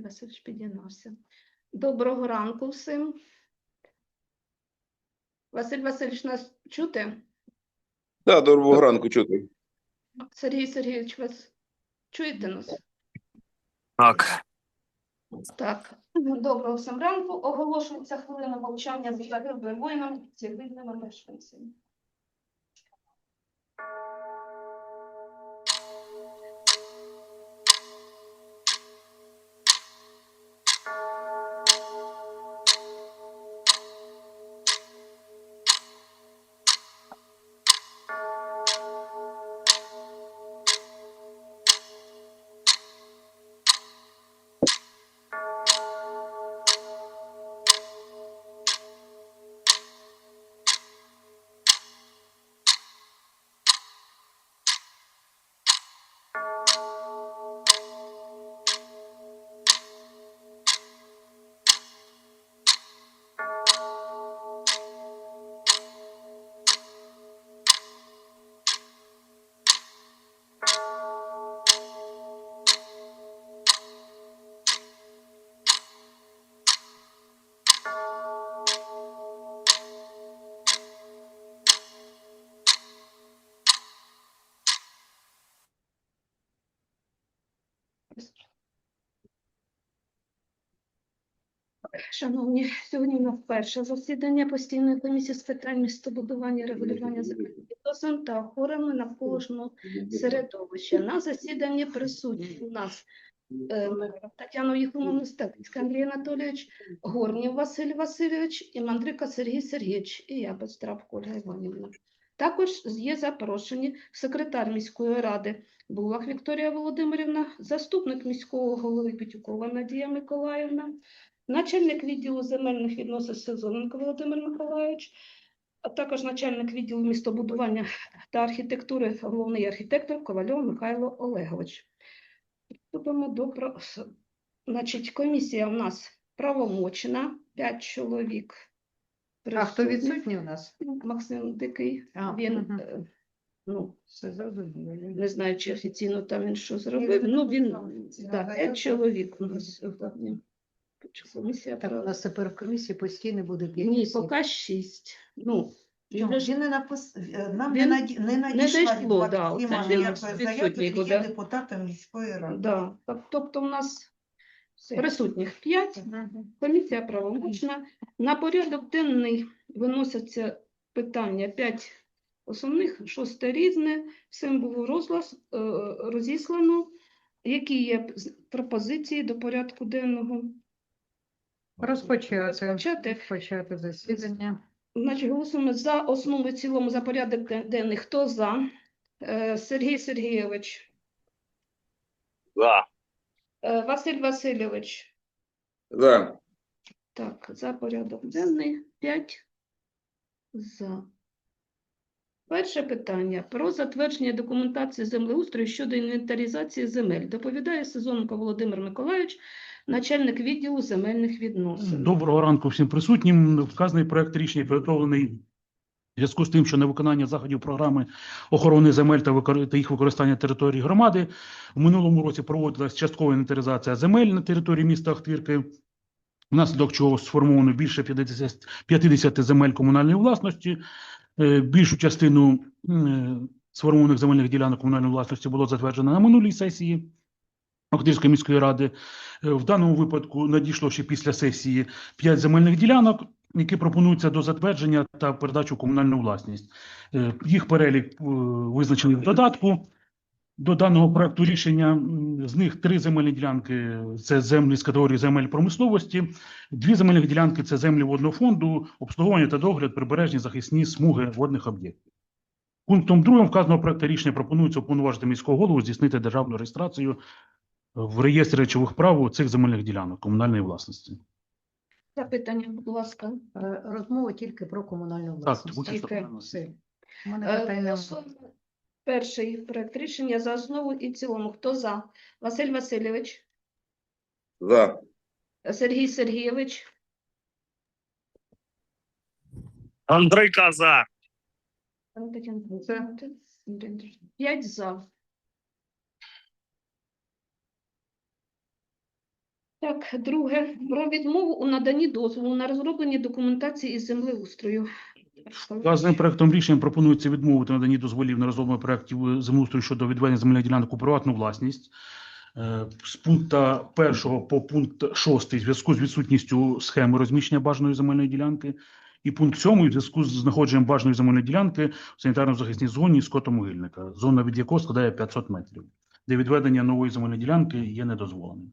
Василь Васильович підігнався. Доброго ранку всім. Василь Васильович, нас чути? Да, доброго ранку, чути. Сергій Сергійович, вас чуєте нас? Так, Так, доброго всім ранку. Оголошується хвилина мовчання за загиблим воїнам цивільними мешканцями. Шановні, сьогодні у нас перше засідання постійної комісії з питань містобудування, регулювання земельних відносин та охорони навколишнього середовища. На засіданні присутні у нас е, Тетяна Степицька, Андрій Анатолійович, Горнів Василь Васильович і Мандрика Сергій Сергійович, і я Безтравко Ольга Іванівна. Також є запрошені секретар міської ради Булах Вікторія Володимирівна, заступник міського голови Петюкова Надія Миколаївна, начальник відділу земельних відносин Сезоненко Володимир Миколайович, а також начальник відділу містобудування та архітектури, головний архітектор Ковальов Михайло Олегович. Приступимо до Значить, комісія у нас правомочна, 5 чоловік. А хто відсутній у нас? Максим Дикий. А, Він, е, ну, Все зрозуміло. не знаю, чи офіційно там він що зробив. Ну, він, да, 5 чоловік у нас сьогодні. Комісія Так, у нас тепер в комісії постійно буде п'ять Ні, осіб. поки 6. Ну, Чому? вже Він не напис... Нам Він- не, наді... не надійшла дійшло, від да, Максима оце він ніякої заяви, відсутній тільки є буде. депутатом міської ради. да. так, Тобто у нас Все. присутніх 5. Мгм. Комісія правомочна. На порядок денний виносяться питання 5 основних, шосте різне. Всім було розглас, е, розіслано. Які є з- пропозиції до порядку денного? Розпочати. Розпочати. Розпочати засідання. Значить, голосуємо за основу і в цілому за порядок ден- денний. Хто за? Е, Сергій Сергійович, за. Е, Василь Васильович. Да. Так, за порядок денний 5 за. Перше питання про затвердження документації землеустрою щодо інвентаризації земель. Доповідає Сезоненко Володимир Миколайович, начальник відділу земельних відносин. Доброго ранку всім присутнім. Вказаний проект рішення підготовлений зв'язку з тим, що на виконання заходів програми охорони земель та, їх використання території громади в минулому році проводилась часткова інвентаризація земель на території міста Ахтирки, внаслідок чого сформовано більше 50, 50 земель комунальної власності. Е, Більшу частину е, сформованих земельних ділянок комунальної власності було затверджено на минулій сесії Ахтирської міської ради. Е, В даному випадку надійшло ще після сесії п'ять земельних ділянок, які пропонуються до затвердження та передачу комунальну власність. Е, Їх перелік е, визначений в додатку. До даного проекту рішення з них три земельні ділянки це землі з категорії земель промисловості, дві земельні ділянки це землі водного фонду, обслуговування та догляд прибережні захисні смуги водних об'єктів. Пунктом другим вказаного проекту рішення пропонується уповноважити міського голову здійснити державну реєстрацію в реєстрі речових прав цих земельних ділянок комунальної власності. Запитання, будь ласка. Е, Розмова тільки про комунальну Так, власність. виключно Тільки. Все. У мене Е, немає. голосуємо. Перший проект рішення за основу і в цілому. Хто за? Василь Васильович, За. Сергій Сергійович, Андрейка за. За. П'ять за. Так, друге. Про відмову у наданні дозволу на розроблення документації із землеустрою. Вказаним проектом рішення пропонується відмовити наданні дозволів на розроблення проектів е, землеустрою щодо відведення земельних ділянок у приватну власність. Е, З пункту 1 по пункт 6 в зв'язку з відсутністю схеми розміщення бажаної земельної ділянки. І пункт 7 в зв'язку з знаходженням бажаної земельної ділянки в санітарно-захисній зоні скотомогильника, зона від якого складає 500 метрів, де відведення нової земельної ділянки є недозволеним.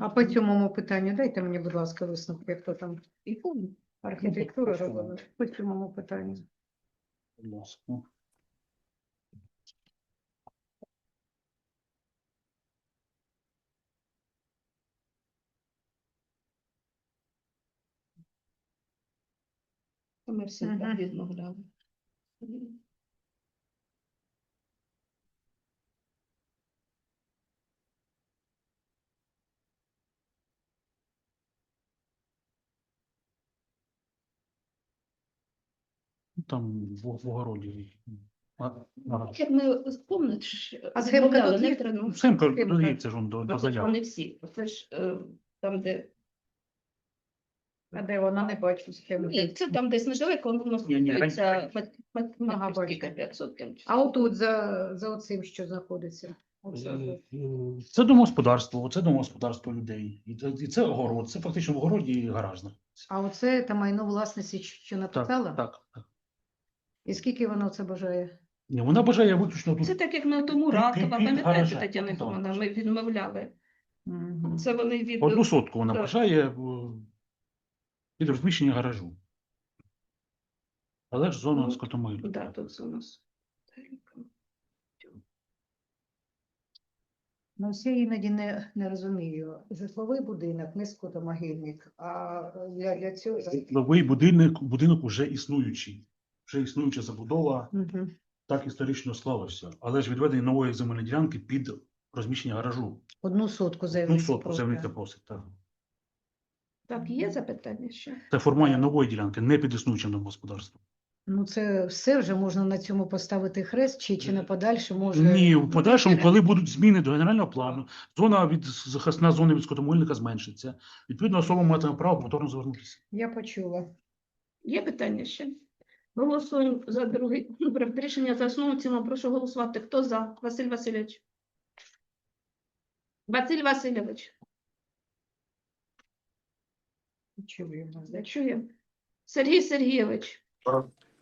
А по цьому питанню дайте мені, будь ласка, висновки, хто там архітектуру робили. По цьому питанню. Будь ласка. Ми всі так відмовляли. Там в, в огороді. А, ага. Як ми пам'ятаєш, А схемка відмовляли тут є? електрону. Семка, додається ж он до, до заяви. Вони всі. Це ж е, там, де А де вона не бачу схеми? Ні, це там десь недалеко, воно Ні, ні, стосується Ага, матерських 500 А отут за, за оцим, що знаходиться? Оце Е. Це домогосподарство, це домогосподарство людей. І це, і це огород, це фактично в огороді і гараж. знаходиться. А оце та майно власності, що написала? Так, так, так. І скільки вона це бажає? Ні, вона бажає виключно тут. Це так, як ми тому Ракова, пам'ятаєте, Тетяна так. Івановна, ми відмовляли. Мгм. Це вони від... Одну сотку вона Так. бажає е, під розміщення гаражу. Але ж зона Ну, скотомилу. Да, тут це у нас. Ну, ось я іноді не, не розумію. Житловий будинок, не скотомогильник, а для, для цього... Новий будинок, будинок уже існуючий. Вже існуюча забудова, Мгм. так історично склалося. Але ж відведення нової земельної ділянки під розміщення гаражу. Одну сотку Ну, заявниця сотку заявниця просить. Так. Так, є запитання ще? Це формування нової ділянки, не під існуючим домогосподарством. Ну, це все вже можна на цьому поставити хрест, чи, чи на подальше може... Ні, в подальшому, коли будуть зміни до генерального плану, зона від захисна зона від скотомильника зменшиться. Відповідно, особа матиме право повторно звернутися. Я почула. Є питання ще? Голосуємо за другий проект рішення за основу цілому. Прошу голосувати. Хто за? Василь Васильович. Василь Васильович. Чуємо. Зачує. Сергій Сергійович.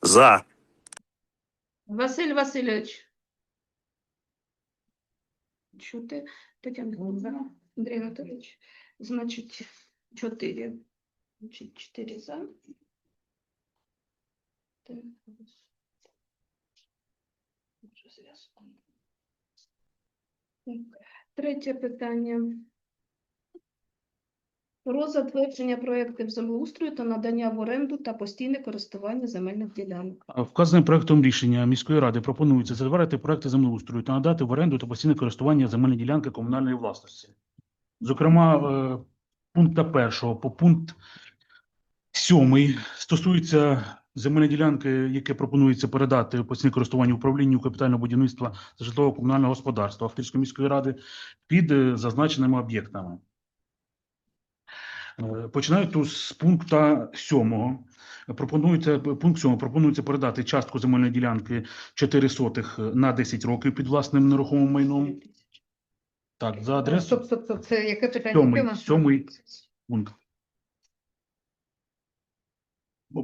За. Василь Васильович. Чути? Тетяна Михайлівна, Андрій Анатолійович. Значить, чотири. Значить, чотири за. Так. Що зв'язку? Так, Третє питання. Про затвердження проєктів землеустрою та надання в оренду та постійне користування земельних ділянок. Вказаним проектом рішення міської ради пропонується затвердити проекти землеустрою та надати в оренду та постійне користування земельної ділянки комунальної власності. Зокрема, е, пункта першого по пункт сьомий стосується земельної ділянки, яке пропонується передати постійне користування управлінню капітального будівництва та житлового комунального господарства Ахтирської міської ради під е, зазначеними об'єктами. Е, Починаю з пункта сьомого. Пропонується пункт 7, пропонується передати частку земельної ділянки 4 сотих на 10 років під власним нерухомим майном. Так, за адресою Стоп, стоп, стоп. Це яке питання? Сьомий, сьомий. пункт.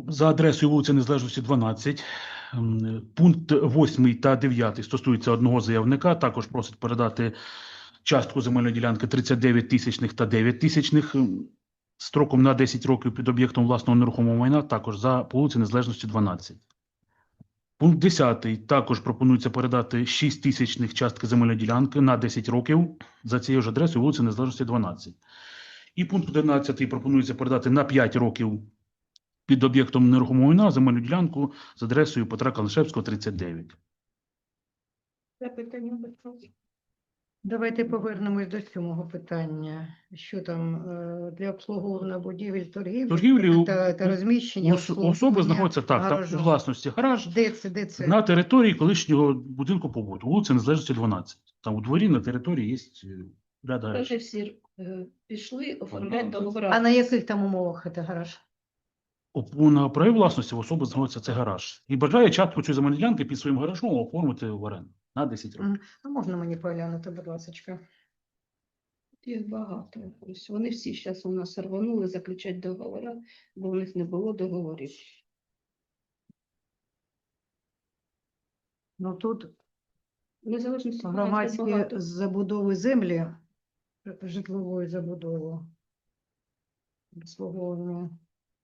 За адресою вулиця Незалежності 12. Пункт 8 та 9 стосується одного заявника. Також просить передати частку земельної ділянки 39 тисячних та 9 тисячних строком на 10 років під об'єктом власного нерухомого майна, також за вулиці Незалежності 12. Пункт 10 також пропонується передати 6 тисячних частки земельної ділянки на 10 років за цією ж адресою вулиці Незалежності 12. І пункт 11 пропонується передати на 5 років під об'єктом нерухомого майна земельну ділянку з адресою Петра Калишевського, 39. Запитання? Давайте повернемось до сьомого питання. Що там е, для обслуговування будівель торгівлі, Торгівлі та, та розміщення Ос- Особи знаходяться так, там у власності гараж Де це, де це? на території колишнього будинку побуту, вулиця Незалежності 12. Там у дворі на території є е, ряд гаражів. всі е, пішли оформляти договори. А на яких там умовах це гараж? На праві власності в особи знаходиться це гараж. І бажає частку цієї земельної ділянки під своїм гаражом оформити в оренду на 10 років. А можна мені поглянути, будь ласка? Їх багато. Ось вони всі зараз у нас рванули заключати договори, бо в них не було договорів. Ну тут від громадські багато. забудови землі, житлової забудови, обслуговування.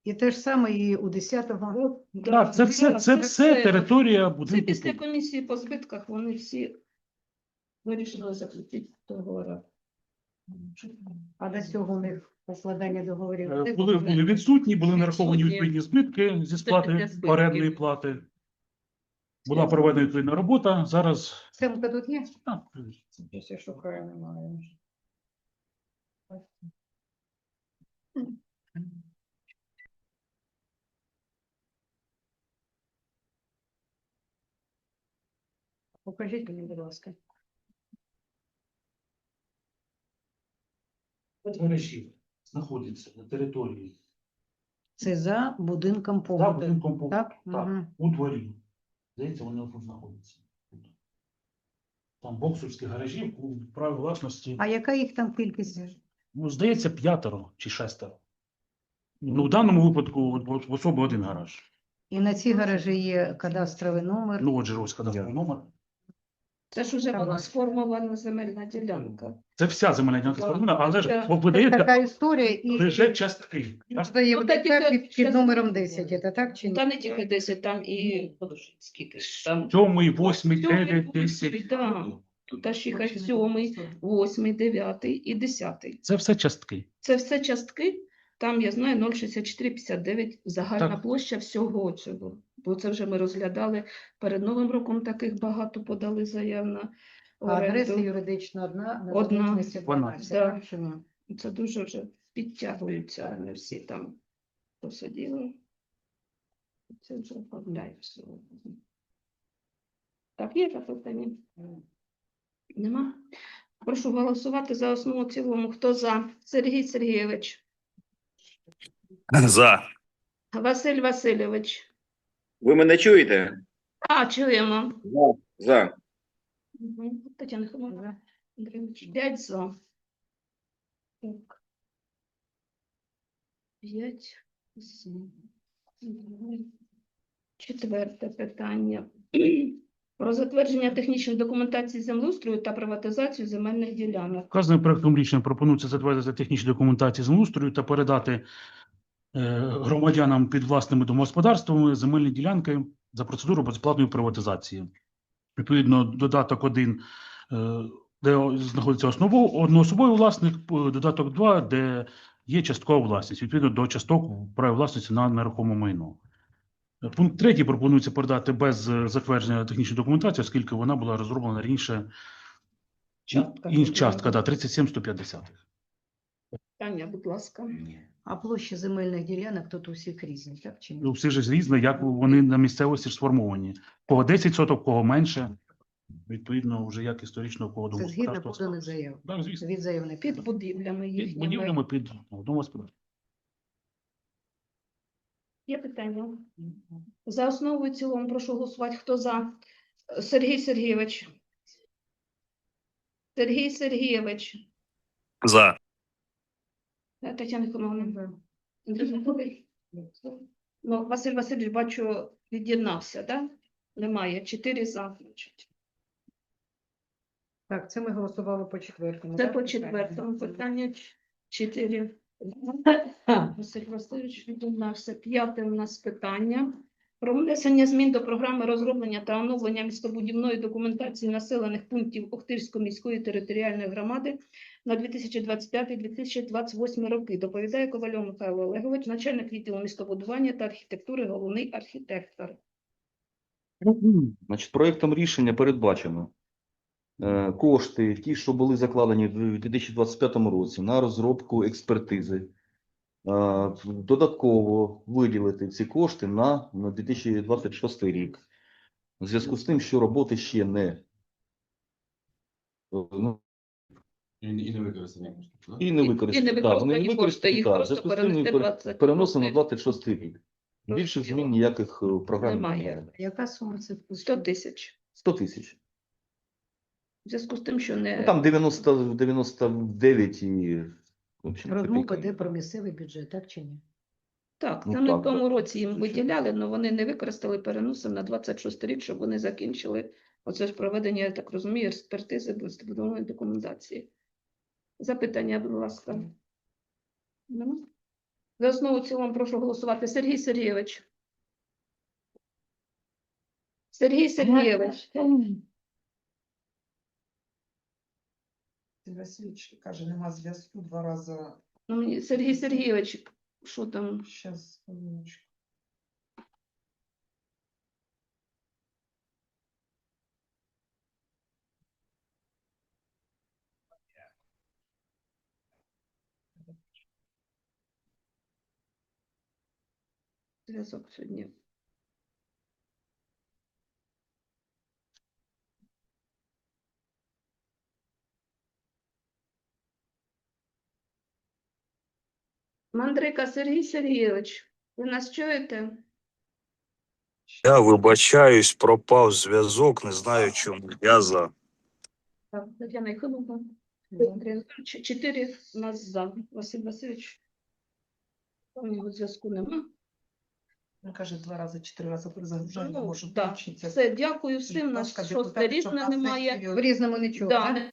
І те ж саме і у 10-го року. Так, це все, це все територія Це будинку. після комісії по збитках вони всі вирішили заключити договори. А до цього у них покладання договорів. Е, не Були, було? відсутні, були нараховані Відсутні. відповідні збитки зі для сплати збитків. орендної плати. Була проведена відповідна робота. Зараз Семка тут є? а, Щось я шукаю, немає. Покажіть мені, будь ласка. гаражі знаходяться на території Це за будинком за побуту. будинком по- Так? так, Мгм. у дворі. Здається, вони тут знаходяться. Там боксерські гаражі у праві власності. А яка їх там кількість? Ну, здається, п'ятеро чи шестеро. Ну, в даному випадку от, в особи один гараж. І на ці гаражі є кадастровий номер. Ну, отже, ось кадастровий номер. Це ж уже була сформована земельна ділянка. Це вся земельна ділянка сформована, але ж. Це видається така історія і лише частки. Просто є Ну, так і під, під номером 10, це так чи ні? Та не тільки 10, там і подожди, скільки ж там. Сьомий, восьмий, Сьомий, дев'ять, восьмий, десять. да. Та їх аж сьомий, восьмий, дев'ятий і десятий. Це все частки. Це все частки. Там я знаю 0,6459 загальна Так. площа всього цього. Бо це вже ми розглядали перед Новим роком таких багато подали заяв на А адреса оренду. юридична одна, на Одна. довічності Вона. 12, Да. так чи ні? Це дуже вже підтягуються, не всі там посиділи. Це вже оформляється. Так, є запитання? Нема? Прошу голосувати за основу в цілому. Хто за? Сергій Сергійович, За. Василь Васильович. Ви мене чуєте? А, чуємо. За. За. Тетяна Хомова. Андрійович, П'ять за. Так. П'ять за. Четверте питання. Про затвердження технічної документації землеустрою та приватизацію земельних ділянок. Вказаним проектом рішення пропонується затвердити технічні документації землеустрою та передати громадянам під власними домогосподарствами земельні ділянки за процедуру безплатної приватизації. Відповідно, додаток 1, де знаходиться осново, одноособовий власник, додаток 2, де є часткова власність, відповідно до часток в власності на нерухоме майно. Е, Пункт третій пропонується передати без е, затвердження технічної документації, оскільки вона була розроблена раніше Частка. частка, да, 37 150. Питання, будь ласка. А площі земельних ділянок тут у всіх різні, так чи У ні? всіх же різно, як вони на місцевості ж сформовані. Кого 10 соток, кого менше. Відповідно, вже як історично, у кого Це згідно поданих заяв. Так, звісно. Від заявника. Під будівлями Під їхніми. будівлями під ну, домогосподарство. Є питання? За основу і в цілому прошу голосувати. Хто за? Сергій Сергійович. Сергій Сергійович. За. Е, Тетяна Комовна. Ну, Василь Васильович, бачу, від'єднався, так? Немає. Чотири за. значить. Так, це ми голосували по четвертому. Це так, по четвертому питання. Чотири. Василь Васильович від'єднався. П'яте у нас питання. Про внесення змін до програми розроблення та оновлення містобудівної документації населених пунктів Охтирської міської територіальної громади на 2025-2028 роки. Доповідає Ковальов Михайло Олегович, начальник відділу містобудування та архітектури, головний архітектор. Значить, проектом рішення передбачено е, кошти, ті, що були закладені в 2025 році на розробку експертизи, е, додатково виділити ці кошти на, на 2026 рік. У зв'язку з тим, що роботи ще не е, ну, І, і не використані кошти. так? І не І використані. не Так, вони використані не їх використані, так. просто Зв'язку з тим перенести пере- 20 переносимо на років. 26 рік. Більше змін ніяких е, в програмі Немає. Яка сума це? 100 тисяч. 100 тисяч. В зв'язку з тим, що не Ну, там 90, 99 і... в общем, Розмова копійка. йде про місцевий бюджет, так чи ні? так, Ну, це ми в так, тому так. році їм виділяли, але вони не використали переносом на 26 рік, щоб вони закінчили оце ж проведення, я так розумію, експертизи будівельної документації. Запитання, будь ласка. За основу цілому прошу голосувати. Сергій Сергійович. Сергій Сергійович. Сергій Васильович каже, нема зв'язку два рази. Ну, мені- Сергій Сергійович, що там? Щас, хвилиночку. Зв'язок сьогодні. Мандрика Сергій Сергійович, ви нас чуєте? Я вибачаюсь, пропав зв'язок, не знаю чому. Я за. Так, Тетяна Єхимовна. Андрій Анатолійович, Чотири у нас за. Василь Васильович. У нього зв'язку нема. Він каже, два рази, чотири рази перезагружає, не Ну, може включитися. Все, дякую всім. У нас шосте рішення немає. В різному нічого. Да, не-